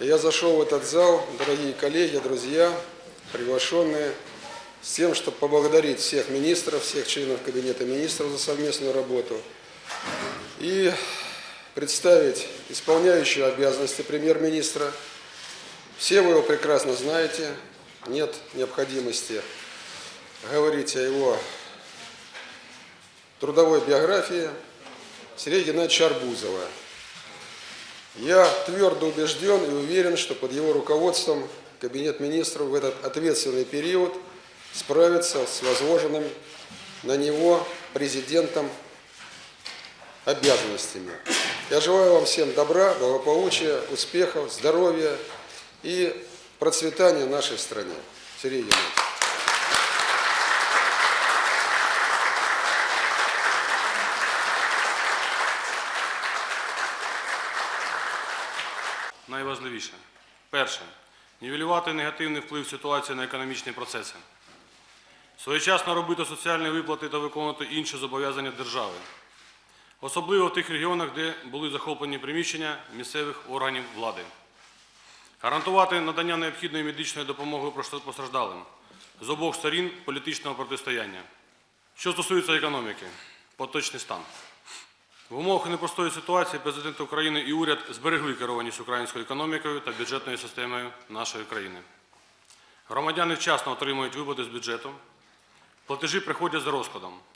Я зашел в этот зал, дорогие коллеги, друзья, приглашенные, с тем, чтобы поблагодарить всех министров, всех членов Кабинета министров за совместную работу и представить исполняющего обязанности премьер-министра. Все вы его прекрасно знаете, нет необходимости говорить о его трудовой биографии Сергея Геннадьевича Арбузова. Я твердо убежден и уверен, что под его руководством Кабинет министров в этот ответственный период справится с возложенным на него президентом обязанностями. Я желаю вам всем добра, благополучия, успехов, здоровья и процветания нашей стране. Сергей Геннадьевич. Найважливіше. Перше. Нівелювати негативний вплив ситуації на економічні процеси. Своєчасно робити соціальні виплати та виконувати інші зобов'язання держави. Особливо в тих регіонах, де були захоплені приміщення місцевих органів влади. Гарантувати надання необхідної медичної допомоги постраждалим з обох сторін політичного протистояння. Що стосується економіки, поточний стан. В умовах непростої ситуації президент України і уряд зберегли керованість українською економікою та бюджетною системою нашої країни. Громадяни вчасно отримують виплати з бюджету, платежі приходять за розкладом.